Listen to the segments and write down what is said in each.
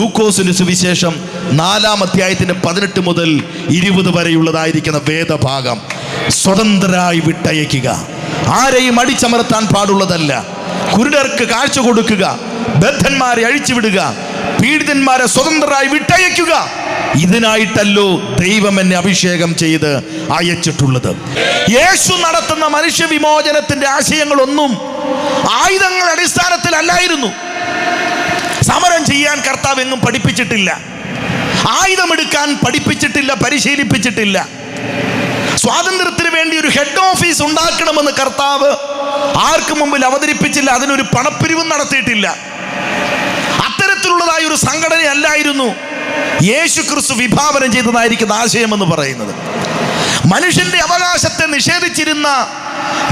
ലൂക്കോസിന്റെ സുവിശേഷം നാലാം അധ്യായത്തിന്റെ പതിനെട്ട് മുതൽ ഇരുപത് വരെയുള്ളതായിരിക്കുന്ന വേദഭാഗം. സ്വതന്ത്രരായി വിട്ടയക്കുക. ആരെയും അടിച്ചമർത്താൻ പാടുള്ളതല്ല. കുരുടർക്ക് കാഴ്ച കൊടുക്കുക. ബദ്ധന്മാരെ അഴിച്ചുവിടുക. പീഡിതന്മാരെ സ്വതന്ത്രരായി വിട്ടയക്കുക. ഇതിനായിട്ടല്ലോ ദൈവം എന്നെ അഭിഷേകം ചെയ്ത് അയച്ചിട്ടുള്ളത്. യേശു നടത്തുന്ന മനുഷ്യ വിമോചനത്തിന്റെ ആശയങ്ങളൊന്നും ആയുധങ്ങളുടെ അടിസ്ഥാനത്തിലല്ലായിരുന്നു. സമരം ചെയ്യാൻ കർത്താവ് എങ്ങും പഠിപ്പിച്ചിട്ടില്ല. ആയുധമെടുക്കാൻ പഠിപ്പിച്ചിട്ടില്ല പരിശീലിപ്പിച്ചിട്ടില്ല. സ്വാതന്ത്ര്യത്തിന് വേണ്ടി ഒരു ഹെഡ് ഓഫീസ് ഉണ്ടാക്കണമെന്ന് കർത്താവ് ആർക്കും മുമ്പിൽ അവതരിപ്പിച്ചില്ല അതിനൊരു പണപ്പിരിവും നടത്തിയിട്ടില്ല. അത്തരത്തിലുള്ളതായ ഒരു സംഘടനയല്ലായിരുന്നു യേശു ക്രിസ്തു വിഭാവനം ചെയ്തതായിരിക്കുന്ന ആശയമെന്ന് പറയുന്നത്. മനുഷ്യന്റെ അവകാശത്തെ നിഷേധിച്ചിരുന്ന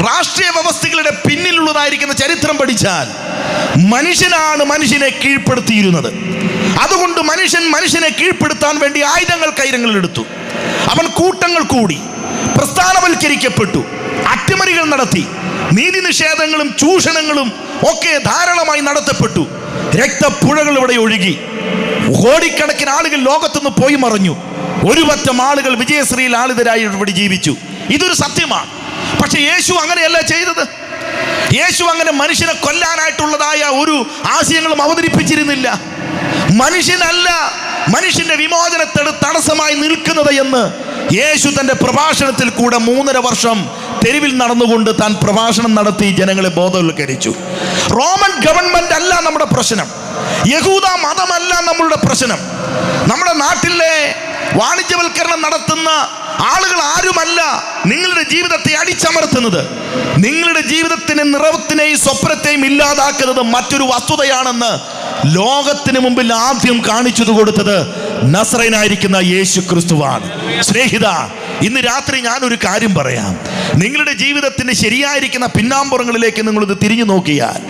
രാഷ്ട്രീയ വ്യവസ്ഥകളുടെ പിന്നിലുള്ളതായിരിക്കുന്ന ചരിത്രം പഠിച്ചാൽ മനുഷ്യനാണ് മനുഷ്യനെ കീഴ്പ്പെടുത്തിയിരുന്നത്. അതുകൊണ്ട് മനുഷ്യൻ മനുഷ്യനെ കീഴ്പ്പെടുത്താൻ വേണ്ടി ആയുധങ്ങൾ കൈരങ്ങളിൽ എടുത്തു. അവൻ കൂട്ടങ്ങൾ കൂടി പ്രസ്ഥാനവൽക്കരിക്കപ്പെട്ടു അട്ടിമറികൾ നടത്തി നീതി നിഷേധങ്ങളും ചൂഷണങ്ങളും ഒക്കെ ധാരാളമായി നടത്തപ്പെട്ടു. രക്തപ്പുഴകൾ ഇവിടെ ഒഴുകി. കോടിക്കണക്കിന് ആളുകൾ ലോകത്തുനിന്ന് പോയി മറഞ്ഞു. ഒരു പറ്റം ആളുകൾ വിജയശ്രീയിൽ ആളിതരായി ഇവിടെ ജീവിച്ചു. ഇതൊരു സത്യമാണ്. പക്ഷെ യേശു അങ്ങനെയല്ല ചെയ്തത്. യേശു അങ്ങനെ മനുഷ്യനെ കൊല്ലാനായിട്ടുള്ളതായ ഒരു ആശയങ്ങളും അവതരിപ്പിച്ചിരുന്നില്ല. മനുഷ്യനല്ല മനുഷ്യന്റെ വിമോചനത്തിന് തടസ്സമായി നിൽക്കുന്നത് എന്ന് യേശു തന്റെ പ്രഭാഷണത്തിൽ കൂടെ മൂന്നര വർഷം തെരുവിൽ നടന്നുകൊണ്ട് താൻ പ്രഭാഷണം നടത്തി ജനങ്ങളെ ബോധവൽക്കരിച്ചു. റോമൻ ഗവൺമെന്റ് അല്ല നമ്മുടെ പ്രശ്നം. യഹൂദ മതമല്ല നമ്മളുടെ പ്രശ്നം. നമ്മുടെ നാട്ടിലെ വാണിജ്യവൽക്കരണം നടത്തുന്ന ആളുകൾ ആരുമല്ല നിങ്ങളുടെ ജീവിതത്തെ അടിച്ചമർത്തുന്നത്. നിങ്ങളുടെ ജീവിതത്തിന് നിറവത്തിനെയും സ്വപ്നത്തെയും ഇല്ലാതാക്കുന്നത് മറ്റൊരു വസ്തുതയാണെന്ന് ലോകത്തിന് മുമ്പിൽ ആദ്യം കാണിച്ചു കൊടുത്തത് നസ്രൈനായിരിക്കുന്ന യേശു ക്രിസ്തുവാണ് സ്നേഹിത ഇന്ന് രാത്രി ഞാനൊരു കാര്യം പറയാം. നിങ്ങളുടെ ജീവിതത്തിന്റെ ശരിയായിരിക്കുന്ന പിന്നാമ്പുറങ്ങളിലേക്ക് നിങ്ങളിത് തിരിഞ്ഞു നോക്കിയാൽ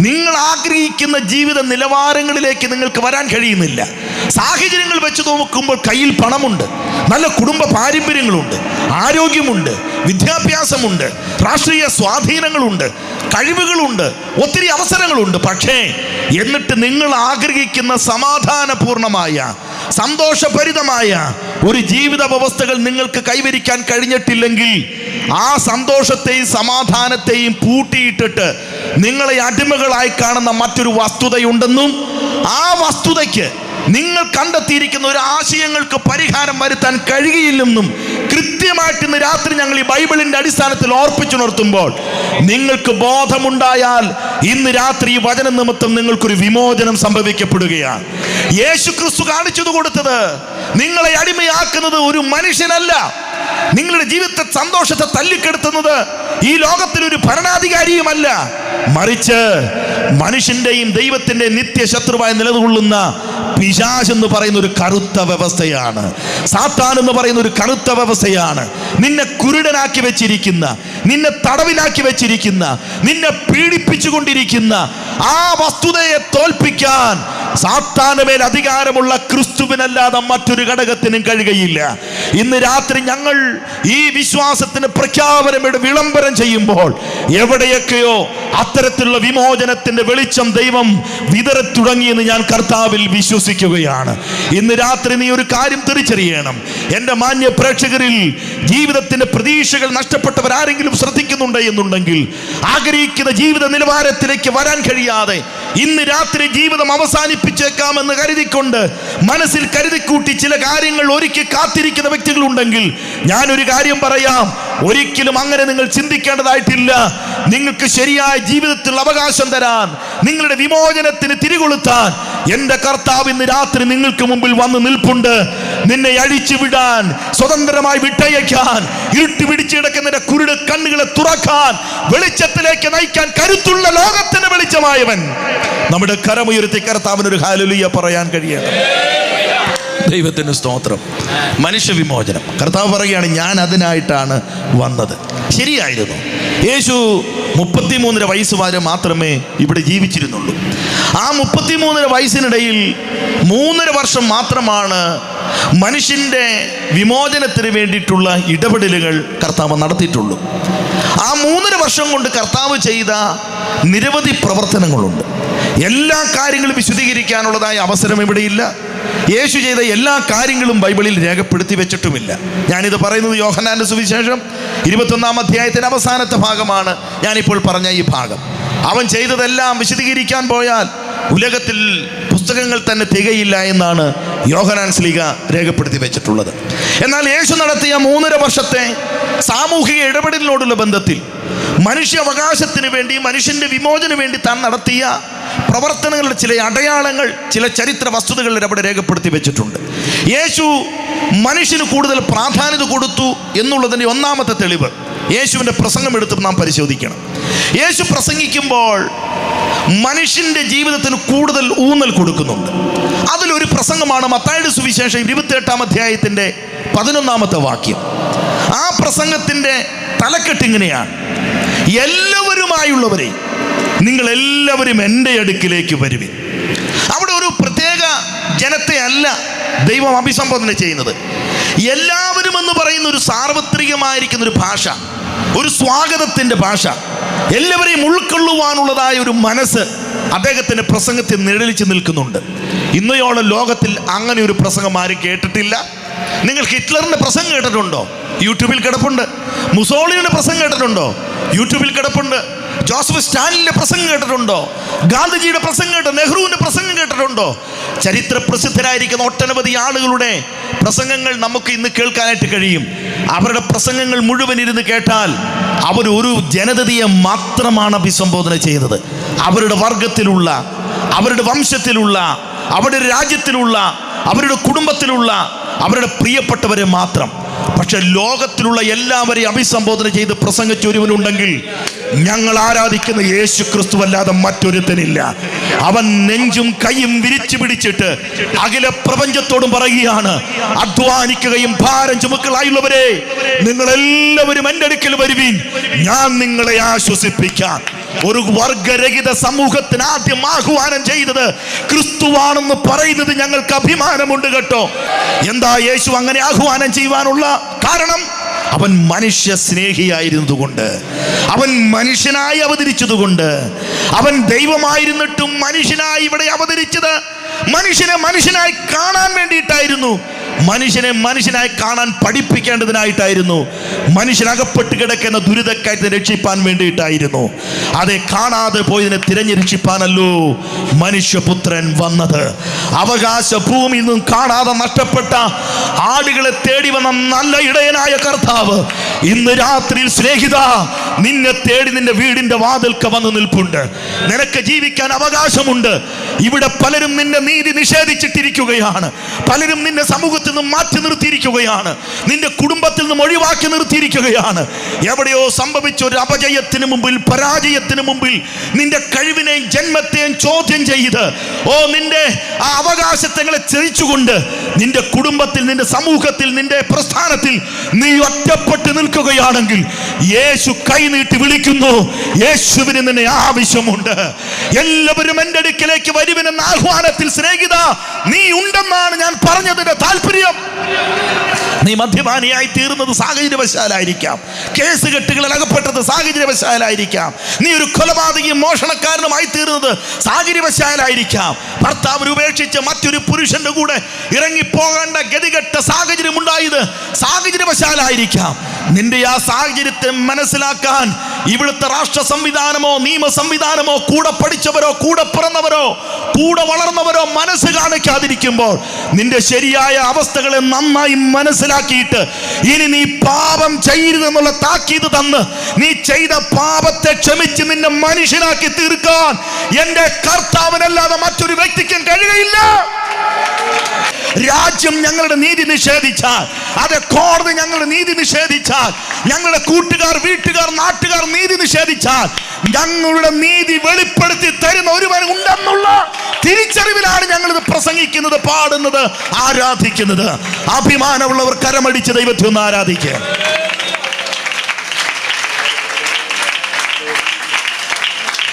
നിങ്ങൾ ആഗ്രഹിക്കുന്ന ജീവിത നിലവാരങ്ങളിലേക്ക് നിങ്ങൾക്ക് വരാൻ കഴിയുന്നില്ല. സാഹചര്യങ്ങൾ വെച്ച് നോക്കുമ്പോൾ കയ്യിൽ പണമുണ്ട് നല്ല കുടുംബ പാരമ്പര്യങ്ങളുണ്ട് ആരോഗ്യമുണ്ട് വിദ്യാഭ്യാസമുണ്ട് രാഷ്ട്രീയ സ്വാധീനങ്ങളുണ്ട് കഴിവുകളുണ്ട് ഒത്തിരി അവസരങ്ങളുണ്ട്. പക്ഷേ എന്നിട്ട് നിങ്ങൾ ആഗ്രഹിക്കുന്ന സമാധാനപൂർണമായ സന്തോഷഭരിതമായ ഒരു ജീവിത വ്യവസ്ഥകൾ നിങ്ങൾക്ക് കൈവരിക്കാൻ കഴിഞ്ഞിട്ടില്ലെങ്കിൽ ആ സന്തോഷത്തെയും സമാധാനത്തെയും പൂട്ടിയിട്ടിട്ട് നിങ്ങളെ അടിമകളായി കാണുന്ന മറ്റൊരു വസ്തുതയുണ്ടെന്നും ആ വസ്തുതയ്ക്ക് നിങ്ങൾ കണ്ടെത്തിയിരിക്കുന്ന ഒരു ആശയങ്ങൾക്ക് പരിഹാരം വരുത്താൻ കഴിയില്ലെന്നും കൃത്യമായിട്ട് ഇന്ന് രാത്രി ഞങ്ങൾ ഈ ബൈബിളിന്റെ അടിസ്ഥാനത്തിൽ ഓർപ്പിച്ചുണർത്തുമ്പോൾ നിങ്ങൾക്ക് ബോധമുണ്ടായാൽ ഇന്ന് രാത്രി ഈ വചന നിമിത്തം നിങ്ങൾക്കൊരു വിമോചനം സംഭവിക്കപ്പെടുകയാണ്. യേശു ക്രിസ്തു കാണിച്ചത് കൊടുത്തത് നിങ്ങളെ അടിമയാക്കുന്നത് ഒരു മനുഷ്യനല്ല. നിങ്ങളുടെ ജീവിതത്തെ സന്തോഷത്തെ തല്ലിക്കെടുത്തുന്നത് ഈ ലോകത്തിൽ ഒരു ഭരണാധികാരിയുമല്ല. മറിച്ച് മനുഷ്യന്റെയും ദൈവത്തിന്റെ നിത്യശത്രുവായി നിലകൊള്ളുന്ന പിശാച് എന്ന് പറയുന്ന ഒരു കറുത്ത വ്യവസ്ഥയാണ്. സാത്താൻ എന്ന് പറയുന്ന ഒരു കറുത്ത വ്യവസ്ഥയാണ്. നിന്നെ കുരുടനാക്കി വെച്ചിരിക്കുന്ന നിന്നെ തടവിലാക്കി വെച്ചിരിക്കുന്ന നിന്നെ പീഡിപ്പിച്ചുകൊണ്ടിരിക്കുന്ന ആ വസ്തുതയെ തോൽപ്പിക്കാൻ സാത്താന് മേൽ അധികാരമുള്ള ക്രിസ്തുവിനല്ലാതെ മറ്റൊരു ഘടകത്തിനും കഴിയുകയില്ല. ഇന്ന് രാത്രി ഞങ്ങൾ ഈ വിശ്വാസത്തിന് പ്രഖ്യാപനം വിളംബരം ചെയ്യുമ്പോൾ എവിടെയൊക്കെയോ അത്തരത്തിലുള്ള വിമോചനത്തിന്റെ വെളിച്ചം ദൈവം വിതറി തുടങ്ങിയെന്ന് ഞാൻ കർത്താവിൽ വിശ്വസിക്കുകയാണ്. ഇന്ന് രാത്രി നീ ഒരു കാര്യം തിരിച്ചറിയണം. എന്റെ മാന്യ പ്രേക്ഷകരിൽ ജീവിതത്തിന്റെ പ്രതീക്ഷകൾ നഷ്ടപ്പെട്ടവർ ആരെങ്കിലും ശ്രദ്ധിക്കുന്നുണ്ട് എന്നുണ്ടെങ്കിൽ ആഗ്രഹിക്കുന്ന ജീവിത നിലവാരത്തിലേക്ക് വരാൻ കഴിയാതെ ഇന്ന് രാത്രി ജീവിതം അവസാനിപ്പിച്ചേക്കാമെന്ന് കരുതിക്കൊണ്ട് മനസ്സിൽ കരുതിക്കൂട്ടി ചില കാര്യങ്ങൾ ഒരുക്കി കാത്തിരിക്കുന്ന വ്യക്തികളുണ്ടെങ്കിൽ ഞാനൊരു കാര്യം പറയാം. ഒരിക്കലും അങ്ങനെ നിങ്ങൾ ചിന്തിക്കേണ്ടതായിട്ടില്ല. നിങ്ങൾക്ക് ശരിയായ ജീവിതത്തിൽ അവകാശം തരാൻ നിങ്ങളുടെ വിമോചനത്തിന് തിരികൊളുത്താൻ എന്റെ കർത്താവ് ഇന്ന് രാത്രി നിങ്ങൾക്ക് മുമ്പിൽ വന്ന് നിൽപ്പുണ്ട്. നിന്നെ അഴിച്ചു വിടാൻ സ്വതന്ത്രമായി വിട്ടയക്കാൻ ഇരുട്ടി പിടിച്ചു കുരുട് കണ്ണുകളെ തുറക്കാൻ വെളിച്ചത്തിലേക്ക് നയിക്കാൻ കരുത്തുള്ള ലോകത്തിന് വെളിച്ചമായവൻ. നമ്മുടെ കരമുയർത്തി കർത്താവിനൊരു ഹാലുലിയ പറയാൻ കഴിയണം ദൈവത്തിന് സ്തോത്രം. മനുഷ്യവിമോചനം. കർത്താവ് പറയുകയാണ് ഞാൻ അതിനായിട്ടാണ് വന്നത്. ശരിയായിരുന്നു. യേശു മുപ്പത്തിമൂന്നര വയസ്സ് വരെ മാത്രമേ ഇവിടെ ജീവിച്ചിരുന്നുള്ളൂ. ആ മുപ്പത്തിമൂന്നര വയസ്സിനിടയിൽ മൂന്നര വർഷം മാത്രമാണ് മനുഷ്യന്റെ വിമോചനത്തിന് വേണ്ടിയിട്ടുള്ള ഇടപെടലുകൾ കർത്താവ് നടത്തിയിട്ടുള്ളൂ. ആ മൂന്നര വർഷം കൊണ്ട് കർത്താവ് ചെയ്ത നിരവധി പ്രവർത്തനങ്ങളുണ്ട്. എല്ലാ കാര്യങ്ങളും വിശദീകരിക്കാനുള്ളതായ അവസരം ഇവിടെയില്ല. യേശു ചെയ്ത എല്ലാ കാര്യങ്ങളും ബൈബിളിൽ രേഖപ്പെടുത്തി വെച്ചിട്ടുമില്ല. ഞാനിത് പറയുന്നത് യോഹനാന്റെ സുവിശേഷം ഇരുപത്തൊന്നാം അധ്യായത്തിന്റെ അവസാനത്തെ ഭാഗമാണ് ഞാനിപ്പോൾ പറഞ്ഞ ഈ ഭാഗം. അവൻ ചെയ്തതെല്ലാം വിശദീകരിക്കാൻ പോയാൽ ഉലകത്തിൽ പുസ്തകങ്ങൾ തന്നെ തികയില്ല എന്നാണ് യോഹനാൻ സ്ലീഗ രേഖപ്പെടുത്തി വെച്ചിട്ടുള്ളത്. എന്നാൽ യേശു നടത്തിയ മൂന്നര വർഷത്തെ സാമൂഹിക ഇടപെടലിനോടുള്ള ബന്ധത്തിൽ മനുഷ്യ അവകാശത്തിന് വേണ്ടി മനുഷ്യന്റെ വിമോചന വേണ്ടി താൻ നടത്തിയ പ്രവർത്തനങ്ങളുടെ ചില അടയാളങ്ങൾ ചില ചരിത്ര വസ്തുതകളിൽ അവിടെ രേഖപ്പെടുത്തി വെച്ചിട്ടുണ്ട്. യേശു മനുഷ്യന് കൂടുതൽ പ്രാധാന്യത കൊടുത്തു എന്നുള്ളതിന്റെ ഒന്നാമത്തെ തെളിവ് യേശുവിന്റെ പ്രസംഗം എടുത്ത് നാം പരിശോധിക്കണം. യേശു പ്രസംഗിക്കുമ്പോൾ മനുഷ്യന്റെ ജീവിതത്തിന് കൂടുതൽ ഊന്നൽ കൊടുക്കുന്നുണ്ട്. അതിലൊരു പ്രസംഗമാണ് മത്തായുടെ സുവിശേഷം ഇരുപത്തിയെട്ടാം അധ്യായത്തിന്റെ പതിനൊന്നാമത്തെ വാക്യം. ആ പ്രസംഗത്തിന്റെ തലക്കെട്ടിങ്ങനെയാണ് എല്ലാവരുമായുള്ളവരെ നിങ്ങൾ എല്ലാവരും എന്റെ അടുക്കിലേക്ക് വരുവിൻ. അവിടെ ഒരു പ്രത്യേക ജനത്തെ അല്ല ദൈവം അഭിസംബോധന ചെയ്യുന്നത്. എല്ലാവരും എന്ന് പറയുന്ന ഒരു സാർവത്രികമായിരിക്കുന്ന ഒരു ഭാഷ ഒരു സ്വാഗതത്തിന്റെ ഭാഷ എല്ലാവരെയും ഉൾക്കൊള്ളുവാനുള്ളതായ ഒരു മനസ്സ് അദ്ദേഹത്തിന്റെ പ്രസംഗത്തിൽ നിഴലിച്ച് നിൽക്കുന്നുണ്ട്. ഇന്നയോളം ലോകത്തിൽ അങ്ങനെ ഒരു പ്രസംഗം ആരും കേട്ടിട്ടില്ല. നിങ്ങൾ ഹിറ്റ്ലറിന്റെ പ്രസംഗം കേട്ടിട്ടുണ്ടോ? യൂട്യൂബിൽ കിടപ്പുണ്ട്. മുസോളിയുടെ പ്രസംഗം കേട്ടിട്ടുണ്ടോ? യൂട്യൂബിൽ കിടപ്പുണ്ട്. ജോസഫ് സ്റ്റാലിന്റെ പ്രസംഗം കേട്ടിട്ടുണ്ടോ? ഗാന്ധിജിയുടെ പ്രസംഗം കേട്ടോ നെഹ്റുവിന്റെ പ്രസംഗം കേട്ടിട്ടുണ്ടോ? ചരിത്ര പ്രസിദ്ധരായിരിക്കുന്ന ഒട്ടനവധി ആളുകളുടെ പ്രസംഗങ്ങൾ നമുക്ക് ഇന്ന് കേൾക്കാനായിട്ട് കഴിയും. അവരുടെ പ്രസംഗങ്ങൾ മുഴുവൻ ഇരുന്ന് കേട്ടാൽ അവർ ഒരു ജനതയെ മാത്രമാണ് അഭിസംബോധന ചെയ്യുന്നത്. അവരുടെ വർഗത്തിലുള്ള അവരുടെ വംശത്തിലുള്ള അവരുടെ രാജ്യത്തിലുള്ള അവരുടെ കുടുംബത്തിലുള്ള അവരുടെ പ്രിയപ്പെട്ടവരെ മാത്രം. പക്ഷെ ലോകത്തിലുള്ള എല്ലാവരെയും അഭിസംബോധന ചെയ്ത് പ്രസംഗിച്ച ഒരുവനുണ്ടെങ്കിൽ ഞങ്ങൾ ആരാധിക്കുന്ന യേശു ക്രിസ്തു അല്ലാതെ മറ്റൊരുത്തനില്ല. അവൻ നെഞ്ചും കൈയും വിരിച്ചു പിടിച്ചിട്ട് അഖില പ്രപഞ്ചത്തോടും പറയുകയാണ് അധ്വാനിക്കുകയും ഭാരം ചുമക്കളായുള്ളവരെ നിങ്ങൾ എല്ലാവരും എന്റെ അടുക്കൽ വരുവീൻ. ഞാൻ നിങ്ങളെ ആശ്വസിപ്പിക്കാം. ഒരു വർഗരഹിത സമൂഹത്തിന് ആദ്യം ആഹ്വാനം ചെയ്തത് ക്രിസ്തുവാണെന്ന് പറയുന്നത് ഞങ്ങൾക്ക് അഭിമാനമുണ്ട് കേട്ടോ. എന്താ യേശു അങ്ങനെ ആഹ്വാനം ചെയ്യുവാനുള്ള കാരണം? അവൻ മനുഷ്യ സ്നേഹിയായിരുന്നതുകൊണ്ട് അവൻ മനുഷ്യനായി അവതരിച്ചതുകൊണ്ട്. അവൻ ദൈവമായിരുന്നിട്ടും മനുഷ്യനായി ഇവിടെ അവതരിച്ചത്. മനുഷ്യനെ മനുഷ്യനായി കാണാൻ വേണ്ടിയിട്ടായിരുന്നു. മനുഷ്യനെ മനുഷ്യനായി കാണാൻ പഠിപ്പിക്കേണ്ടതിനായിട്ടായിരുന്നു. മനുഷ്യനകപ്പെട്ട് കിടക്കുന്ന ദുരിതക്കായിട്ട് രക്ഷിപ്പാൻ വേണ്ടിയിട്ടായിരുന്നു. അതെ കാണാതെ പോയതിനെ തിരഞ്ഞു രക്ഷിപ്പാനല്ലോ മനുഷ്യപുത്രൻ വന്നത്. അവകാശ ഭൂമിയിൽ നിന്നും കാണാതെ നഷ്ടപ്പെട്ട ആടുകളെ തേടി വന്ന നല്ല ഇടയനായ കർത്താവ് ഇന്ന് രാത്രിയിൽ സ്നേഹിത നിന്നെ തേടി നിന്റെ വീടിന്റെ വാതിൽക്ക വന്ന് നിൽപ്പുണ്ട്. നിനക്ക് ജീവിക്കാൻ അവകാശമുണ്ട്. ഇവിടെ പലരും നിന്റെ നീതി നിഷേധിച്ചിട്ടിരിക്കുകയാണ്. പലരും നിന്നെ സമൂഹത്തിൽ നിന്ന് മാറ്റി നിർത്തിയിരിക്കുകയാണ്. നിന്റെ കുടുംബത്തിൽ നിന്നും ഒഴിവാക്കി നിർത്തിയിരിക്കുകയാണ്. എവിടെയോ സംഭവിച്ച ഒരു അപജയത്തിന് മുമ്പിൽ പരാജയത്തിന് മുമ്പിൽ നിന്റെ കഴിവിനെയും ജന്മത്തെയും ചോദ്യം ചെയ്ത് ഓ നിന്റെ ആ അവകാശത്തെ ചെറിച്ചുകൊണ്ട് നിന്റെ കുടുംബത്തിൽ നിന്റെ സമൂഹത്തിൽ നിന്റെ പ്രസ്ഥാനത്തിൽ നീ ഒറ്റപ്പെട്ട് നിൽക്കുകയാണെങ്കിൽ യേശു കൈ നീട്ടി വിളിക്കുന്നു. യേശുവിന് നിന്നെ ആവശ്യമുണ്ട്. എല്ലാവരും എന്റെ അടുക്കിലേക്ക് വരുവിനെന്ന ആഹ്വാനത്തിൽ സ്നേഹിത നീ ഉണ്ടെന്നാണ് ഞാൻ പറഞ്ഞതിന്റെ താല്പര്യം. നീ മദ്യപാനിയായി തീർന്നത് സാഹചര്യവശാലായിരിക്കാം. കേസ് കെട്ടുകളിൽ അകപ്പെട്ടത് സാഹചര്യവശാലായിരിക്കാം. നീ ഒരു കൊലപാതകയും മോഷണക്കാരനുമായി തീർന്നത് സാഹചര്യവശാലായിരിക്കാം. ഭർത്താവ് ഉപേക്ഷിച്ച് മറ്റൊരു പുരുഷന്റെ കൂടെ ഇറങ്ങിപ്പോകേണ്ട ഗതികെട്ട സാഹചര്യം ഉണ്ടായത് സാഹചര്യവശാലായിരിക്കാം. നിന്റെ ആ സാഹചര്യത്തെ മനസ്സിലാക്കാൻ ഇവിടുത്തെ രാഷ്ട്ര സംവിധാനമോ നിയമ സംവിധാനമോ കൂടെ പഠിച്ചവരോ കൂടെ പിറന്നവരോ കൂടെ വളർന്നവരോ മനസ്സ് കാണിക്കാതിരിക്കുമ്പോൾ നിന്റെ ശരിയായ അവസ്ഥകളെ നന്നായി മനസ്സിലാക്കിയിട്ട് ഇനി നീ പാപം ചെയ്യരുതെന്നുള്ള താക്കീത് തന്ന് നീ ചെയ്ത പാപത്തെ ക്ഷമിച്ച് നിന്നെ മനുഷ്യനാക്കി തീർക്കാൻ എന്റെ കർത്താവിനല്ലാതെ മറ്റൊരു വ്യക്തിക്കും കഴിയുകയില്ല. രാജ്യം ഞങ്ങളുടെ നീതി നിഷേധിച്ചാൽ അത് കോടതി ഞങ്ങളുടെ നീതി നിഷേധിച്ചാൽ ഞങ്ങളുടെ കൂട്ടുകാർ വീട്ടുകാർ നാട്ടുകാർ നീതി നിഷേധിച്ചാൽ ഞങ്ങളുടെ നീതി വെളിപ്പെടുത്തി തരുന്ന ഒരുവൻ ഉണ്ടെന്നുള്ള തിരിച്ചറിവിലാണ് ഞങ്ങളിത് ഇത് പ്രസംഗിക്കുന്നത് പാടുന്നത് ആരാധിക്കുന്നത്. അഭിമാനമുള്ളവർ കരമടിച്ച് ദൈവത്തെ ഒന്ന് ആരാധിക്കുക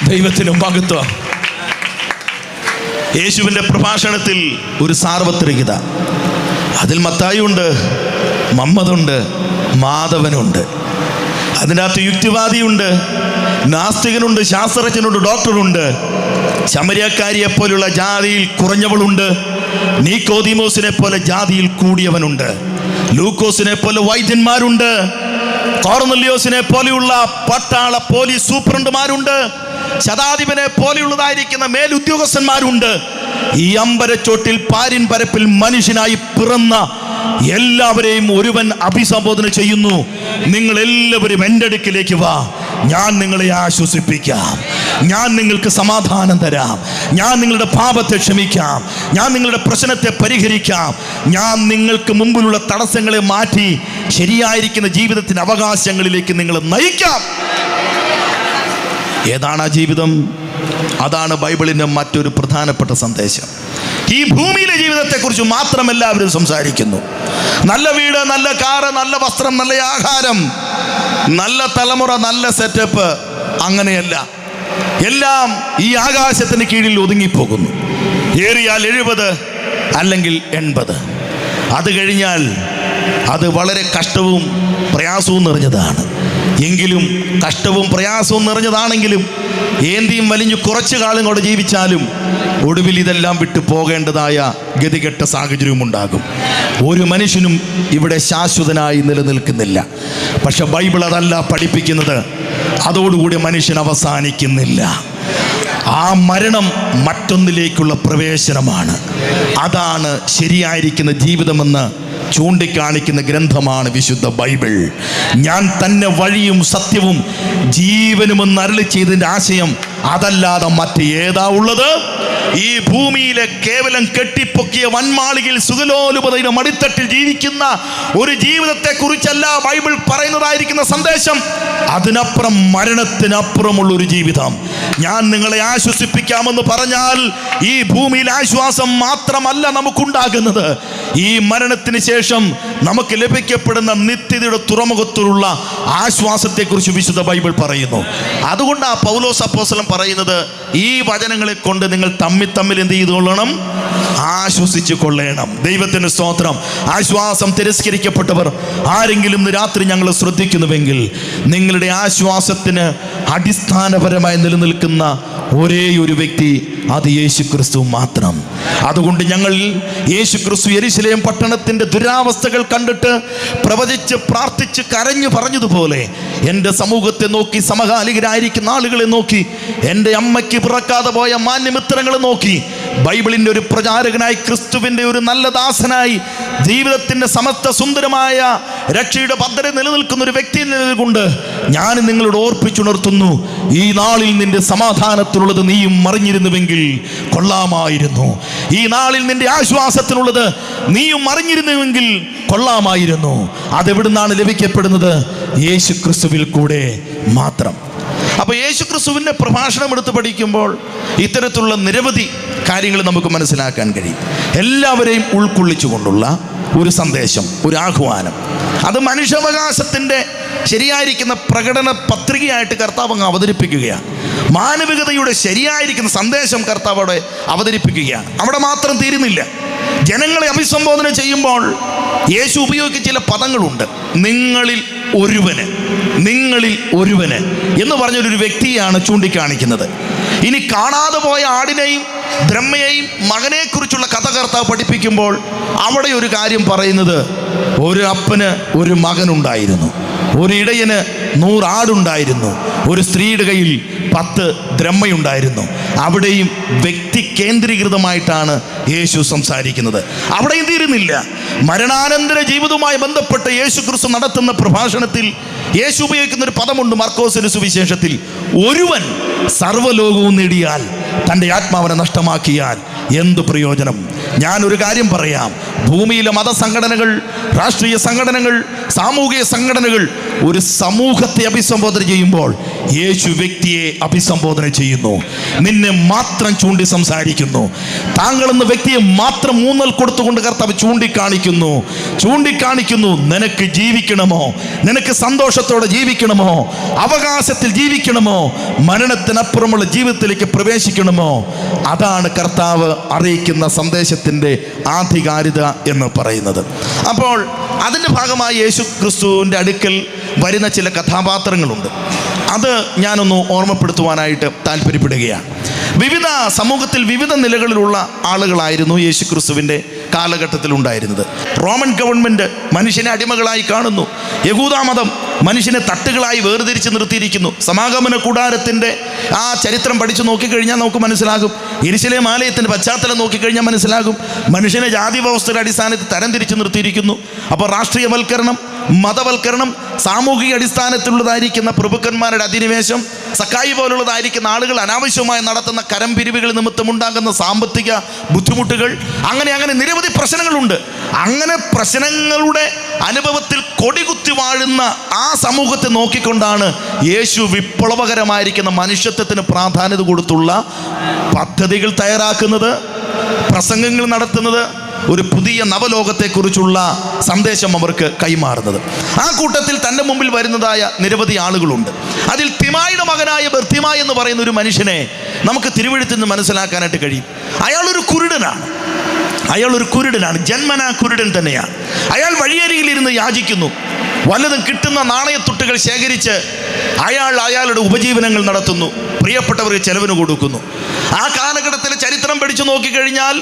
ദൈവത്തിനും മഹത്വം. യേശുവിന്റെ പ്രഭാഷണത്തിൽ ഒരു സാർവത്രികത. അതിൽ മത്തായുണ്ട് മമ്മതുണ്ട് മാധവനുണ്ട്. അതിനകത്ത് യുക്തിവാദിയുണ്ട് നാസ്തികനുണ്ട് ശാസ്ത്രജ്ഞനുണ്ട് ഡോക്ടറുണ്ട്. ശമരിയക്കാരിയെ പോലുള്ള ജാതിയിൽ കുറഞ്ഞവളുണ്ട് നീക്കോദിമോസിനെ പോലെ ജാതിയിൽ കൂടിയവനുണ്ട് ലൂക്കോസിനെ പോലെ വൈദ്യന്മാരുണ്ട് കോർന്നല്യോസിനെ പോലെയുള്ള പട്ടാള പോലീസ് സൂപ്രണ്ടുമാരുണ്ട് ശതാധിപനെ പോലെയുള്ളതായിരിക്കുന്ന മേലുദ്യോഗസ്ഥന്മാരുണ്ട്. ഈ അമ്പരച്ചോട്ടിൽ പാരിൻ പരപ്പിൽ മനുഷ്യനായി പിറന്ന എല്ലാവരെയും ഒരുവൻ അഭിസംബോധന ചെയ്യുന്നു. നിങ്ങൾ എല്ലാവരും എന്റെ അടുക്കിലേക്ക് വാ. ഞാൻ നിങ്ങളെ ആശ്വസിപ്പിക്കാം. ഞാൻ നിങ്ങൾക്ക് സമാധാനം തരാം. ഞാൻ നിങ്ങളുടെ പാപത്തെ ക്ഷമിക്കാം. ഞാൻ നിങ്ങളുടെ പ്രശ്നത്തെ പരിഹരിക്കാം. ഞാൻ നിങ്ങൾക്ക് മുമ്പിലുള്ള തടസ്സങ്ങളെ മാറ്റി ശരിയായിരിക്കുന്ന ജീവിതത്തിന് അവകാശങ്ങളിലേക്ക് നിങ്ങൾ നയിക്കാം. ഏതാണ് ആ ജീവിതം? അതാണ് ബൈബിളിന്റെ മറ്റൊരു പ്രധാനപ്പെട്ട സന്ദേശം. ഈ ഭൂമിയിലെ ജീവിതത്തെക്കുറിച്ച് മാത്രം എല്ലാവരും സംസാരിക്കുന്നു. നല്ല വീട് നല്ല കാറ് നല്ല വസ്ത്രം നല്ല ആഹാരം നല്ല തലമുറ നല്ല സെറ്റപ്പ് അങ്ങനെയല്ല. എല്ലാം ഈ ആകാശത്തിന് കീഴിൽ ഒതുങ്ങിപ്പോകുന്നു. ഏറിയാൽ എഴുപത് അല്ലെങ്കിൽ എൺപത്. അത് കഴിഞ്ഞാൽ അത് വളരെ കഷ്ടവും പ്രയാസവും നിറഞ്ഞതാണ്. എങ്കിലും കഷ്ടവും പ്രയാസവും നിറഞ്ഞതാണെങ്കിലും ഏന്തിയും വലിഞ്ഞു കുറച്ചു കാലം കൂടെ ജീവിച്ചാലും ഒടുവിൽ ഇതെല്ലാം വിട്ട് പോകേണ്ടതായ ഗതികെട്ട സാഹചര്യവും ഉണ്ടാകും. ഒരു മനുഷ്യനും ഇവിടെ ശാശ്വതനായി നിലനിൽക്കുന്നില്ല. പക്ഷെ ബൈബിൾ അതല്ല പഠിപ്പിക്കുന്നത്. അതോടുകൂടി മനുഷ്യൻ അവസാനിക്കുന്നില്ല. ആ മരണം മറ്റൊന്നിലേക്കുള്ള പ്രവേശനമാണ്. അതാണ് ശരിയായിരിക്കുന്ന ജീവിതമെന്ന് ചൂണ്ടിക്കാണിക്കുന്ന ഗ്രന്ഥമാണ് വിശുദ്ധ ബൈബിൾ. ഞാൻ തന്നെ വഴിയും സത്യവും ജീവനുമെന്ന് അരളി ചെയ്തതിന്റെ ആശയം അതല്ലാതെ മറ്റ് ഏതാ ഉള്ളത്? ഈ ഭൂമിയിലെ കേവലം കെട്ടിപ്പൊക്കിയ വന്മാളികയിൽ സുഖലോലുപതയുടെ മടിത്തട്ടിൽ ജീവിക്കുന്ന ഒരു ജീവിതത്തെ കുറിച്ചല്ല ബൈബിൾ പറയുന്നതായിരിക്കുന്ന സന്ദേശം. അതിനപ്പുറം മരണത്തിനപ്പുറമുള്ള ഒരു ജീവിതം. ഞാൻ നിങ്ങളെ ആശ്വസിപ്പിക്കാമെന്ന് പറഞ്ഞാൽ ഈ ഭൂമിയിൽ ആശ്വാസം മാത്രമല്ല നമുക്കുണ്ടാകുന്നത്. ഈ മരണത്തിന് ശേഷം നമുക്ക് ലഭിക്കപ്പെടുന്ന നിത്യതയുടെ തുറമുഖത്തിലുള്ള ആശ്വാസത്തെക്കുറിച്ച് വിശുദ്ധ ബൈബിൾ പറയുന്നു. അതുകൊണ്ട് ആ പൗലോസ് അപ്പോസ്തലൻ പറയുന്നത് ഈ വചനങ്ങളെ കൊണ്ട് നിങ്ങൾ തമ്മിൽ തമ്മിൽ എന്ത് ചെയ്തുകൊള്ളണം ആശ്വസിച്ചു കൊള്ളണം. ദൈവത്തിന് സ്തോത്രം. ആശ്വാസം തിരസ്കരിക്കപ്പെട്ടവർ ആരെങ്കിലും രാത്രി ഞങ്ങൾ ശ്രദ്ധിക്കുന്നുവെങ്കിൽ നിങ്ങളുടെ ആശ്വാസത്തിന് അടിസ്ഥാനപരമായി നിലനിൽക്കുന്ന ഒരേ ഒരു വ്യക്തി അത് യേശു ക്രിസ്തു മാത്രം. അതുകൊണ്ട് ഞങ്ങൾ യേശു ക്രിസ്തു എരിശിലേം പട്ടണത്തിന്റെ ദുരാവസ്ഥകൾ കണ്ടിട്ട് പ്രവചിച്ച് പ്രാർത്ഥിച്ച് കരഞ്ഞു പറഞ്ഞതുപോലെ എന്റെ സമൂഹത്തെ നോക്കി സമകാലികരായിരിക്കുന്ന ആളുകളെ നോക്കി എന്റെ അമ്മയ്ക്ക് പിറക്കാതെ പോയ മാന്യമിത്രങ്ങളെ നോക്കി ബൈബിളിന്റെ ഒരു പ്രചാരകനായി ക്രിസ്തുവിന്റെ ഒരു നല്ല ദാസനായി ജീവിതത്തിന്റെ സമസ്ത സുന്ദരമായ രക്ഷയുടെ പദ്ധതി നിലനിൽക്കുന്ന ഒരു വ്യക്തി നിലനിൽക്കൊണ്ട് ഞാൻ നിങ്ങളോട് ഓർപ്പിച്ചുണർത്തുന്നു ഈ നാളിൽ നിന്റെ സമാധാനത്തിനുള്ളത് നീയും മറിഞ്ഞിരുന്നുവെങ്കിൽ കൊള്ളാമായിരുന്നു. ഈ നാളിൽ നിന്റെ ആശ്വാസത്തിനുള്ളത് നീയും മറിഞ്ഞിരുന്നുവെങ്കിൽ കൊള്ളാമായിരുന്നു. അതെവിടുന്നാണ് ലഭിക്കപ്പെടുന്നത്? യേശു ക്രിസ്തുവിൽ കൂടെ മാത്രം. അപ്പോൾ യേശു ക്രിസ്തുവിന്റെ പ്രഭാഷണം എടുത്ത് പഠിക്കുമ്പോൾ ഇത്തരത്തിലുള്ള നിരവധി കാര്യങ്ങൾ നമുക്ക് മനസ്സിലാക്കാൻ കഴിയും. എല്ലാവരെയും ഉൾക്കൊള്ളിച്ചുകൊണ്ടുള്ള ഒരു സന്ദേശം ഒരു ആഹ്വാനം. അത് മനുഷ്യാവകാശത്തിന്റെ ശരിയായിരിക്കുന്ന പ്രകടന പത്രികയായിട്ട് കർത്താവ് അങ്ങ് അവതരിപ്പിക്കുകയാണ്. മാനവികതയുടെ ശരിയായിരിക്കുന്ന സന്ദേശം കർത്താവ് അവിടെ അവതരിപ്പിക്കുകയാണ്. അവിടെ മാത്രം തീരുന്നില്ല. ജനങ്ങളെ അഭിസംബോധന ചെയ്യുമ്പോൾ യേശു ഉപയോഗിക്കുന്ന ചില പദങ്ങളുണ്ട്. നിങ്ങളിൽ ഒരുവന് നിങ്ങളിൽ ഒരുവന് എന്ന് പറഞ്ഞൊരു വ്യക്തിയാണ് ചൂണ്ടിക്കാണിക്കുന്നത്. ഇനി കാണാതെ പോയ ആടിനെയും ബ്രഹ്മയെയും മകനെക്കുറിച്ചുള്ള കഥ കർത്താവ് പഠിപ്പിക്കുമ്പോൾ അവിടെ ഒരു കാര്യം പറയുന്നത് ഒരു അപ്പന് ഒരു മകനുണ്ടായിരുന്നു. ഒരു ഇടയന് നൂറാടുണ്ടായിരുന്നു ഒരു സ്ത്രീയുടെ കയ്യിൽ പത്ത് ദ്രമ്മയുണ്ടായിരുന്നു അവിടെയും വ്യക്തി കേന്ദ്രീകൃതമായിട്ടാണ് യേശു സംസാരിക്കുന്നത്. അവിടെയും തീരുന്നില്ല മരണാനന്തര ജീവിതവുമായി ബന്ധപ്പെട്ട് യേശു ക്രിസ്തു നടത്തുന്ന പ്രഭാഷണത്തിൽ യേശു ഉപയോഗിക്കുന്ന ഒരു പദമുണ്ട് മർക്കോസിന് സുവിശേഷത്തിൽ. ഒരുവൻ സർവലോകവും നേടിയാൽ തന്റെ ആത്മാവനെ നഷ്ടമാക്കിയാൽ എന്ത് പ്രയോജനം? ഞാനൊരു കാര്യം പറയാം. ഭൂമിയിലെ മതസംഘടനകൾ രാഷ്ട്രീയ സംഘടനകൾ സാമൂഹിക സംഘടനകൾ ഒരു സമൂഹത്തെ അഭിസംബോധന ചെയ്യുമ്പോൾ യേശു വ്യക്തിയെ അഭിസംബോധന ചെയ്യുന്നു. നിന്നെ മാത്രം ചൂണ്ടി സംസാരിക്കുന്നു. താങ്കൾ എന്ന വ്യക്തിയെ മാത്രം മൂന്നൽ കൊടുത്തുകൊണ്ട് കർത്താവ് ചൂണ്ടിക്കാണിക്കുന്നു. ചൂണ്ടിക്കാണിക്കുന്നു നിനക്ക് ജീവിക്കണമോ? നിനക്ക് സന്തോഷത്തോടെ ജീവിക്കണമോ? അവകാശത്തിൽ ജീവിക്കണമോ? മരണത്തിനപ്പുറമുള്ള ജീവിതത്തിലേക്ക് പ്രവേശിക്കണമോ? അതാണ് കർത്താവ് അറിയിക്കുന്ന സന്ദേശത്തിന്റെ ആധികാരികത എന്ന് പറയുന്നത്. അപ്പോൾ അതിന്റെ ഭാഗമായി യേശു ക്രിസ്തുവിന്റെ അടുക്കൽ വരുന്ന ചില കഥാപാത്രങ്ങളുണ്ട്. അത് ഞാനൊന്ന് ഓർമ്മപ്പെടുത്തുവാനായിട്ട് താല്പര്യപ്പെടുകയാണ്. വിവിധ സമൂഹത്തിൽ വിവിധ നിലകളിലുള്ള ആളുകളായിരുന്നു യേശു ക്രിസ്തുവിന്റെ കാലഘട്ടത്തിൽ ഉണ്ടായിരുന്നത് റോമൻ ഗവൺമെന്റ് മനുഷ്യനെ അടിമകളായി കാണുന്നു. യഹൂദാ മതം മനുഷ്യനെ തട്ടുകളായി വേർതിരിച്ച് നിർത്തിയിരിക്കുന്നു. സമാഗമന കൂടാരത്തിന്റെ ആ ചരിത്രം പഠിച്ചു നോക്കിക്കഴിഞ്ഞാൽ നമുക്ക് മനസ്സിലാകും. ഇരിശിലെ ആലയത്തിന്റെ പശ്ചാത്തലം നോക്കിക്കഴിഞ്ഞാൽ മനസ്സിലാകും. മനുഷ്യനെ ജാതി വ്യവസ്ഥയുടെ അടിസ്ഥാനത്തിൽ തരംതിരിച്ച് നിർത്തിയിരിക്കുന്നു. അപ്പോൾ രാഷ്ട്രീയവൽക്കരണം മതവൽക്കരണം സാമൂഹിക അടിസ്ഥാനത്തിലുള്ളതായിരിക്കുന്ന പ്രഭുക്കന്മാരുടെ അധിനിവേശം സക്കായി പോലുള്ളതായിരിക്കുന്ന ആളുകൾ അനാവശ്യമായി നടത്തുന്ന കരം പിരിവുകൾ നിമിത്തം ഉണ്ടാകുന്ന സാമ്പത്തിക ബുദ്ധിമുട്ടുകൾ അങ്ങനെ അങ്ങനെ നിരവധി പ്രശ്നങ്ങളുണ്ട്. അങ്ങനെ പ്രശ്നങ്ങളുടെ അനുഭവത്തിൽ കൊടികുത്തി വാഴുന്ന ആ സമൂഹത്തെ നോക്കിക്കൊണ്ടാണ് യേശു വിപ്ലവകരമായിരിക്കുന്ന മനുഷ്യത്വത്തിന് പ്രാധാന്യത കൊടുത്തുള്ള പദ്ധതികൾ തയ്യാറാക്കുന്നത് പ്രസംഗങ്ങൾ നടത്തുന്നത് ഒരു പുതിയ നവലോകത്തെക്കുറിച്ചുള്ള സന്ദേശം അവർക്ക് കൈമാറുന്നത്. ആ കൂട്ടത്തിൽ തന്റെ മുമ്പിൽ വരുന്നതായ നിരവധി ആളുകളുണ്ട്. അതിൽ തിമായുടെ മകനായ ബർത്തിമ എന്ന് പറയുന്ന ഒരു മനുഷ്യനെ നമുക്ക് തിരുവഴുത്തിൽ നിന്ന് മനസ്സിലാക്കാനായിട്ട് കഴിയും. അയാളൊരു കുരുടനാണ്. അയാൾ ഒരു കുരുടനാണ്. ജന്മന കുരുടൻ തന്നെയാണ്. അയാൾ വഴിയരികിലിരുന്ന് യാചിക്കുന്നു. വല്ലതും കിട്ടുന്ന നാണയത്തുട്ടുകൾ ശേഖരിച്ച് അയാൾ അയാളുടെ ഉപജീവനങ്ങൾ നടത്തുന്നു. പ്രിയപ്പെട്ടവർക്ക് ചെലവിന് കൊടുക്കുന്നു. ആ കാലഘട്ടത്തിലെ ചരിത്രം പഠിച്ചു നോക്കിക്കഴിഞ്ഞാൽ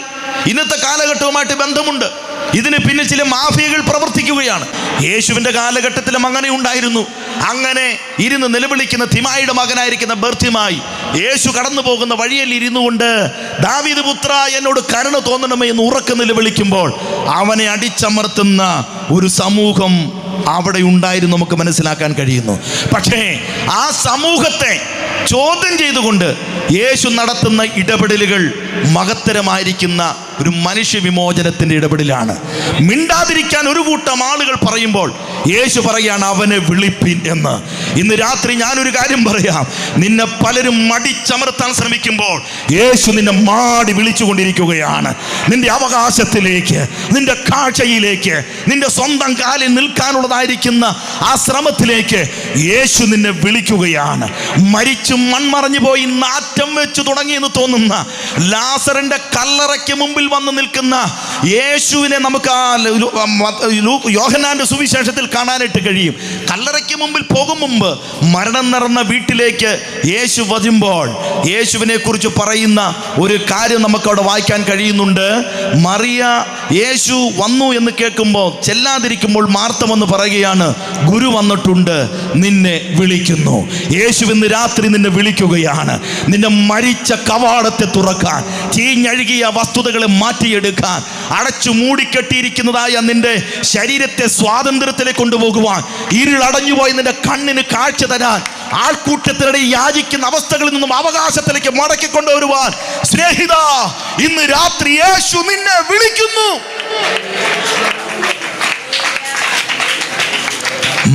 ഇന്നത്തെ കാലഘട്ടവുമായിട്ട് ബന്ധമുണ്ട്. ഇതിന് പിന്നിൽ ചില മാഫിയകൾ പ്രവർത്തിക്കുകയാണ്. യേശുവിന്റെ കാലഘട്ടത്തിലും അങ്ങനെ ഉണ്ടായിരുന്നു. അങ്ങനെ ഇരുന്ന് നിലവിളിക്കുന്ന തിമായിയുടെ മകനായിരിക്കുന്ന ബർത്തിമായി യേശു കടന്നു പോകുന്ന വഴിയിൽ ഇരുന്നു കൊണ്ട് ദാവീദ് പുത്ര എന്നോട് കരുണ തോന്നണമേ എന്ന് ഉറക്കം നിലവിളിക്കുമ്പോൾ അവനെ അടിച്ചമർത്തുന്ന ഒരു സമൂഹം അവിടെ ഉണ്ടായിരുന്നു നമുക്ക് മനസ്സിലാക്കാൻ കഴിയുന്നു. പക്ഷേ ആ സമൂഹത്തെ ചോദ്യം ചെയ്തുകൊണ്ട് യേശു നടത്തുന്ന ഇടപെടലുകൾ മഹത്തരമായിരിക്കുന്ന ഒരു മനുഷ്യ വിമോചനത്തിന്റെ ഇടപെടലാണ്. മിണ്ടാതിരിക്കാൻ ഒരു കൂട്ടം ആളുകൾ പറയുമ്പോൾ യേശു പറയാണ് അവനെ വിളിപ്പിൻ എന്ന്. ഇന്ന് രാത്രി ഞാനൊരു കാര്യം പറയാം. നിന്നെ പലരും മടിച്ചമർത്താൻ ശ്രമിക്കുമ്പോൾ യേശു നിന്നെ മാടി വിളിച്ചുകൊണ്ടിരിക്കുകയാണ്. നിന്റെ അവകാശത്തിലേക്ക് നിന്റെ കാഴ്ചയിലേക്ക് നിന്റെ സ്വന്തം കാലിൽ നിൽക്കാനുള്ളതായിരിക്കുന്ന ആ ശ്രമത്തിലേക്ക് യേശു നിന്നെ വിളിക്കുകയാണ്. മരിച്ചു മൺമറഞ്ഞു പോയി നാറ്റം വെച്ച് തുടങ്ങിയെന്ന് തോന്നുന്ന ലാസറിന്റെ കല്ലറയ്ക്ക് മുമ്പിൽ വന്ന് നിൽക്കുന്ന യേശുവിനെ നമുക്ക് ആ യോഹനാന്റെ സുവിശേഷത്തിൽ കാണാനായിട്ട് കഴിയും. കല്ലറയ്ക്ക് മുമ്പിൽ പോകും മുമ്പ് മരണം നിറഞ്ഞ വീട്ടിലേക്ക് യേശു വരുമ്പോൾ യേശുവിനെ കുറിച്ച് പറയുന്ന ഒരു കാര്യം നമുക്ക് അവിടെ വായിക്കാൻ കഴിയുന്നുണ്ട്. മറിയ യേശു വന്നു എന്ന് കേൾക്കുമ്പോൾ ചെല്ലാതിരിക്കുമ്പോൾ മാർത്തമെന്ന് പറയുകയാണ് ഗുരു വന്നിട്ടുണ്ട് നിന്നെ വിളിക്കുന്നു. യേശു ഇന്ന് രാത്രി നിന്നെ വിളിക്കുകയാണ്. നിന്നെ മരിച്ച കവാടത്തെ തുറക്കാൻ ചീഞ്ഞഴുകിയ വസ്തുതകളെ മാറ്റിയെടുക്കാൻ അടച്ചു മൂടിക്കെട്ടിയിരിക്കുന്നതായ നിന്റെ ശരീരത്തെ സ്വാതന്ത്ര്യത്തിലേക്ക് കൊണ്ടുപോകുവാൻ. ഇരുളടഞ്ഞുപോയി നിന്റെ കണ്ണിന് കാഴ്ച തരാൻ. ആൾക്കൂട്ടത്തിനിടെ യാചിക്കുന്ന അവസ്ഥകളിൽ നിന്നും അവകാശത്തിലേക്ക് മടക്കി കൊണ്ടുവരുവാൻ. സ്നേഹിത ഇന്ന് രാത്രി യേശു നിന്നെ വിളിക്കുന്നു.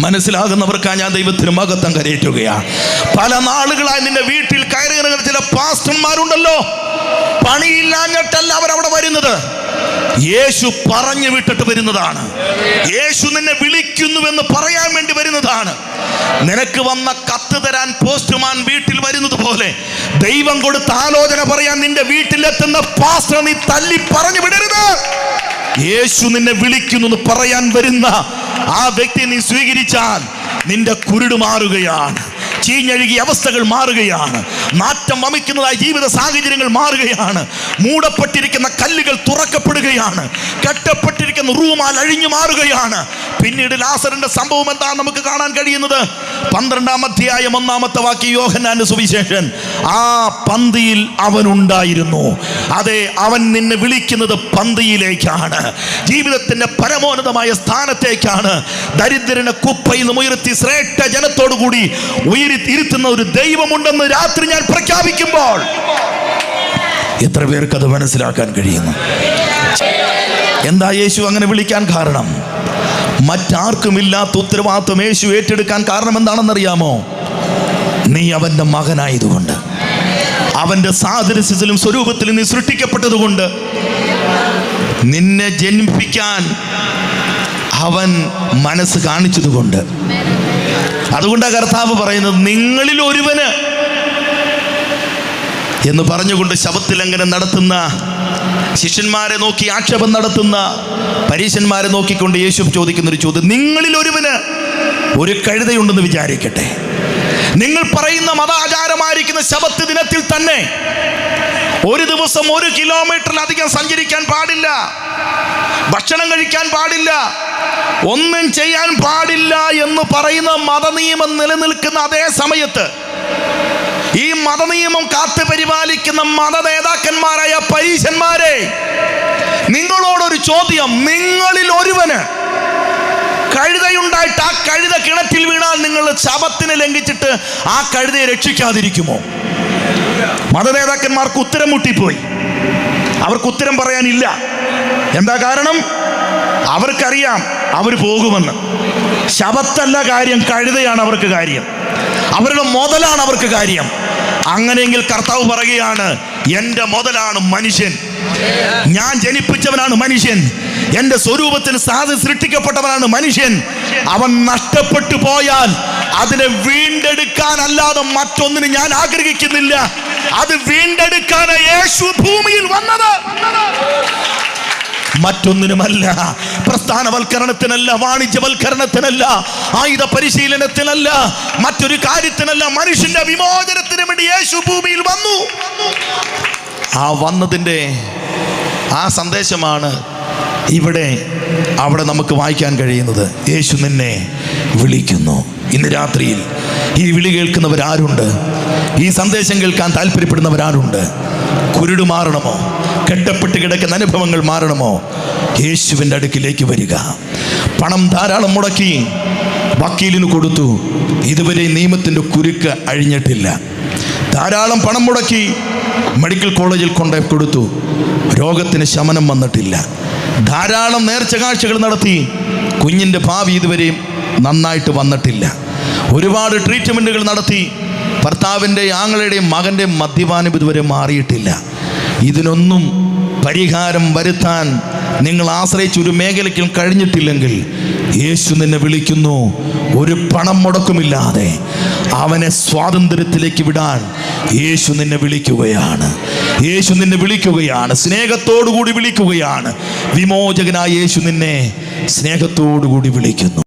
മനസ്സിലാകുന്നവർക്കാ ഞാൻ ദൈവത്തിന് മകത്തം കരയറ്റുകയാണ്. പല നാളുകളായി നിന്റെ വീട്ടിൽ കയറി ഇറങ്ങുന്ന ചില പാസ്റ്റർമാരുണ്ടല്ലോ. പണിയില്ലാഞ്ഞിട്ടല്ല അവരവിടെ വരുന്നത്. യേശു പറഞ്ഞു വിട്ടിട്ട് വരുന്നതാണ്. യേശു നിന്നെ വിളിക്കുന്നുവെന്ന് പറയാൻ വേണ്ടി വരുന്നതാണ്. നിനക്ക് വന്ന കത്ത് തരാൻ പോസ്റ്റ്മാൻ വീട്ടിൽ വരുന്നത് പോലെ ദൈവം കൊടുത്ത ആലോചന പറയാൻ നിന്റെ വീട്ടിലെത്തുന്ന പാസ്റ്റർ നീ തല്ലി പറഞ്ഞു വിടരുത്. യേശു നിന്നെ വിളിക്കുന്നു എന്ന് പറയാൻ വരുന്ന ആ വ്യക്തി നീ സ്വീകരിച്ചാൽ നിന്റെ കുരുട് മാറുകയാണ്. ചീഞ്ഞഴുകിയ അവസ്ഥകൾ മാറുകയാണ്. നാറ്റം വമിക്കുന്നതായ ജീവിത സാഹചര്യങ്ങൾ മാറുകയാണ്. മൂടപ്പെട്ടിരിക്കുന്ന കല്ലുകൾ തുറക്കപ്പെടുകയാണ്. കെട്ടപ്പെട്ടിരിക്കുന്ന റൂമാൽ അഴിഞ്ഞു മാറുകയാണ്. പിന്നീട് ലാസറിന്റെ സംഭവം എന്താണ് നമുക്ക് കാണാൻ കഴിയുന്നത്? പന്ത്രണ്ടാം അധ്യായം ഒന്നാമത്തെ വാക്യം യോഹനാന് സുവിശേഷൻ ആ പന്തിയിൽ അവനുണ്ടായിരുന്നു. അതെ അവൻ നിന്നെ വിളിക്കുന്നത് പന്തിയിലേക്കാണ്. ജീവിതത്തിന്റെ പരമോന്നതമായ സ്ഥാനത്തേക്കാണ്. ദരിദ്രനെ കുപ്പയിൽ ഉയർത്തി ശ്രേഷ്ഠ ജനത്തോടു കൂടി ഉയരി ഇരുത്തുന്ന ഒരു ദൈവമുണ്ടെന്ന് രാത്രി ഞാൻ പ്രഖ്യാപിക്കുമ്പോൾ. എത്ര പേർക്ക് അത് മനസ്സിലാക്കാൻ കഴിയുന്നു? എന്താ യേശു അങ്ങനെ വിളിക്കാൻ കാരണം? മറ്റാർക്കുമില്ലാത്ത ഉത്തരവാദിത്വം യേശു ഏറ്റെടുക്കാൻ കാരണം എന്താണെന്നറിയാമോ? നീ അവന്റെ മകനായതുകൊണ്ട്. അവന്റെ സാദൃശ്യത്തിലും സ്വരൂപത്തിലും നീ സൃഷ്ടിക്കപ്പെട്ടതുകൊണ്ട്. നിന്നെ ജന്മിപ്പിക്കാൻ അവൻ മനസ്സ് കാണിച്ചതുകൊണ്ട്. അതുകൊണ്ടാണ് കർത്താവ് പറയുന്നത് നിങ്ങളിൽ ഒരുവന് എന്ന് പറഞ്ഞുകൊണ്ട് ശബത്തിലംഘനം നടത്തുന്ന ശിഷ്യന്മാരെ നോക്കി ആക്ഷേപം നടത്തുന്ന പരീശന്മാരെ നോക്കിക്കൊണ്ട് യേശു ചോദിക്കുന്ന ഒരു ചോദ്യം. നിങ്ങളിൽ ഒരുവന് ഒരു കഴുതയുണ്ടെന്ന് വിചാരിക്കട്ടെ. നിങ്ങൾ പറയുന്ന മതാചാരമായിരിക്കുന്ന ശബത്ത് ദിനത്തിൽ തന്നെ ഒരു ദിവസം ഒരു കിലോമീറ്ററിലധികം സഞ്ചരിക്കാൻ പാടില്ല. ഭക്ഷണം കഴിക്കാൻ പാടില്ല. ഒന്നും ചെയ്യാൻ പാടില്ല എന്ന് പറയുന്ന മതനിയമം നിലനിൽക്കുന്ന അതേ സമയത്ത് ഈ മതനിയമം കാത്തു പരിപാലിക്കുന്ന മത നേതാക്കന്മാരായ പരീശന്മാരെ നിങ്ങളോടൊരു ചോദ്യം. നിങ്ങളിൽ ഒരുവന് കഴുതയുണ്ടായിട്ട് ആ കഴുത കിണറ്റിൽ വീണാൽ നിങ്ങൾ ശബത്തിനെ ലംഘിച്ചിട്ട് ആ കഴുതയെ രക്ഷിക്കാതിരിക്കുമോ? മതനേതാക്കന്മാർക്ക് ഉത്തരം മുട്ടിപ്പോയി. അവർക്ക് ഉത്തരം പറയാനില്ല. എന്താ കാരണം? അവർക്കറിയാം അവർ പോകുമെന്ന്. ശബത്തല്ല കാര്യം കഴുതയാണ് അവർക്ക് കാര്യം. അവരുടെ മുതലാണ് അവർക്ക് കാര്യം. അങ്ങനെയെങ്കിൽ കർത്താവ് പറയുകയാണ് എന്റെ മുതലാണ് മനുഷ്യൻ. ഞാൻ ജനിപ്പിച്ചവനാണ് മനുഷ്യൻ. എന്റെ സ്വരൂപത്തിന് സാധ സൃഷ്ടിക്കപ്പെട്ടവനാണ് മനുഷ്യൻ. അവൻ നഷ്ടപ്പെട്ടു പോയാൽ അതിനെ വീണ്ടെടുക്കാനല്ലാതെ മറ്റൊന്നിന് ഞാൻ ആഗ്രഹിക്കുന്നില്ല. അത് വീണ്ടെടുക്കാൻ യേശു ഭൂമിയിൽ വന്നത്. മറ്റൊന്നിനുമല്ല. പ്രസ്ഥാനവൽക്കരണത്തിനല്ല വാണിജ്യവൽക്കരണത്തിനല്ല ആയുധ പരിശീലനത്തിനല്ല മറ്റൊരു കാര്യത്തിനല്ല. മനുഷ്യന്റെ വിമോചനത്തിന് വേണ്ടി യേശു ഭൂമിയിൽ വന്നു. ആ വന്നതിന്റെ ആ സന്ദേശമാണ് ഇവിടെ അവിടെ നമുക്ക് വായിക്കാൻ കഴിയുന്നത്. യേശു നിന്നെ വിളിക്കുന്നു. ഇന്ന് രാത്രിയിൽ ഈ വിളി കേൾക്കുന്നവരാരുണ്ട്? ഈ സന്ദേശം കേൾക്കാൻ താല്പര്യപ്പെടുന്നവരാരുണ്ട്? കുരുട് മാറണമോ കെട്ടപ്പെട്ട് കിടക്കുന്ന അനുഭവങ്ങൾ മാറണമോ? യേശുവിന്റെ അടുക്കിലേക്ക് വരിക. പണം ധാരാളം മുടക്കി വക്കീലിന് കൊടുത്തു. ഇതുവരെ നിയമത്തിന്റെ കുരുക്ക് അഴിഞ്ഞിട്ടില്ല. ധാരാളം പണം മുടക്കി മെഡിക്കൽ കോളേജിൽ കൊണ്ടു കൊടുത്തു. രോഗത്തിന് ശമനം വന്നിട്ടില്ല. ധാരാളം നേർച്ച കാഴ്ചകൾ നടത്തി. കുഞ്ഞിന്റെ ഭാവി ഇതുവരെയും നന്നായിട്ട് വന്നിട്ടില്ല. ഒരുപാട് ട്രീറ്റ്മെന്റുകൾ നടത്തി. ഭർത്താവിന്റെയും ആങ്ങളുടെയും മകന്റെയും മദ്യപാനം ഇതുവരെ മാറിയിട്ടില്ല. ഇതിനൊന്നും പരിഹാരം വരുത്താൻ നിങ്ങൾ ആശ്രയിച്ച് ഒരു മേഖലയ്ക്കും കഴിഞ്ഞിട്ടില്ലെങ്കിൽ യേശു നിന്നെ വിളിക്കുന്നു. ഒരു പണം മുടക്കുമില്ലാതെ അവനെ സ്വാതന്ത്ര്യത്തിലേക്ക് വിടാൻ യേശു നിന്നെ വിളിക്കുകയാണ്. യേശു നിന്നെ വിളിക്കുകയാണ്. സ്നേഹത്തോടുകൂടി വിളിക്കുകയാണ്. വിമോചകനായ യേശു നിന്നെ സ്നേഹത്തോടുകൂടി വിളിക്കുന്നു.